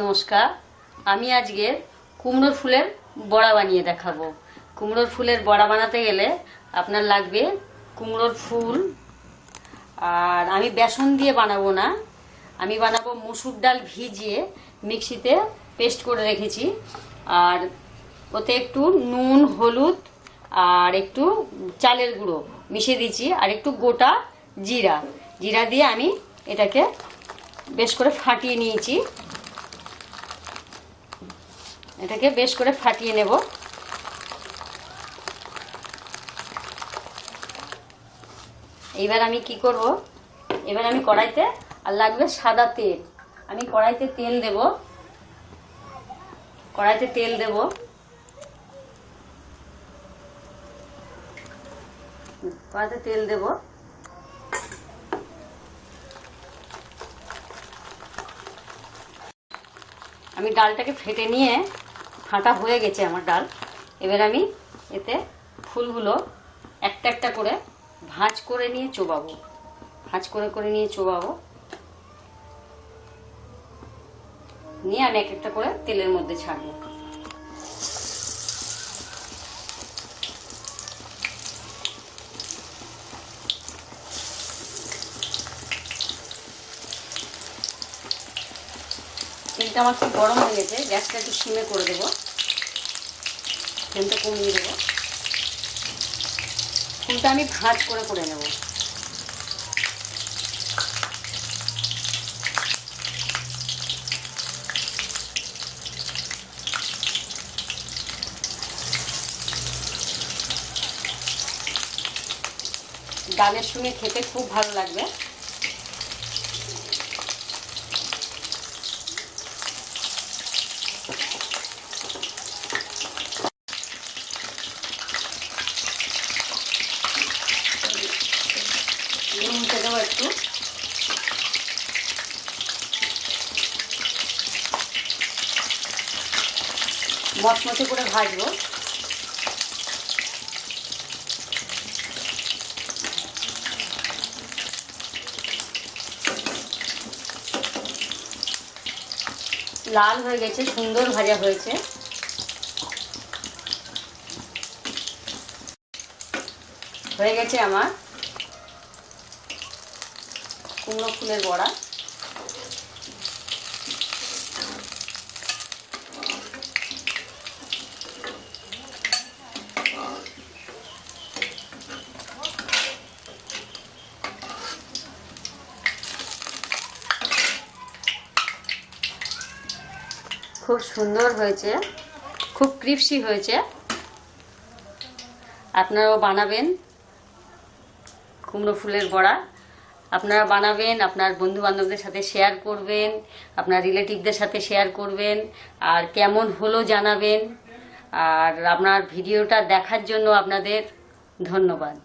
নমস্কার। আমি আজকে কুমড়োর ফুলের বড়া বানিয়ে দেখাবো। কুমড়োর ফুলের বড়া বানাতে গেলে আপনার লাগবে কুমড়োর ফুল। আর আমি বেসন দিয়ে বানাবো না। আমি বানাবো মুসুর ডাল ভিজিয়ে মিক্সিতে পেস্ট করে রেখেছি। আর ওতে একটু নুন, হলুদ আর একটু চালের গুঁড়ো মিশিয়ে দিয়েছি। আর একটু গোটা জিরা। জিরা দিয়ে আমি এটাকে বেশ করে ফাটিয়ে নিয়েছি। এটাকে বেশ করে ফাটিয়ে নেব। এবার আমি কি করব? এবার আমি কড়াইতে আর লাগবে সাদা তেল। আমি কড়াইতে তেল দেব। কড়াইতে তেল দেব। কড়াইতে তেল দেব। আমি ডালটাকে ফেটে নিয়ে ফাটা হয়ে গেছে আমার ডাল। এবার আমি এতে ফুলগুলো একটা একটা করে ভাঁজ করে নিয়ে চোবাবো। ভাঁজ করে করে নিয়ে চোবাবো। নিয়ে আমি এক একটা করে তেলের মধ্যে ছাড়বো। তেলটা আমার খুব গরম হয়ে গেছে, গ্যাসটা একটু সিমে করে দেবো। ফ্লেমটা কমিয়ে দেবো। ফুলটা আমি ভাঁজ করে করে নেব। ডালের সঙ্গে খেতে খুব ভালো লাগবে নুন মুছে দেবো একটু। মচমচে করে ভাজবো। লাল হয়ে গেছে সুন্দর ভাজা হয়েছে। হয়ে গেছে আমার। কুমড়ো ফুলের বড়া। খুব সুন্দর হয়েছে খুব ক্রিপসি হয়েছে। আপনারাও বানাবেন কুমড়ো ফুলের বড়া। আপনারা বানাবেন, আপনার বন্ধু বান্ধবদের সাথে শেয়ার করবেন, আপনার রিলেটিভদের সাথে শেয়ার করবেন, আর কেমন হলো জানাবেন। আর আপনার ভিডিওটা দেখার জন্য আপনাদের ধন্যবাদ।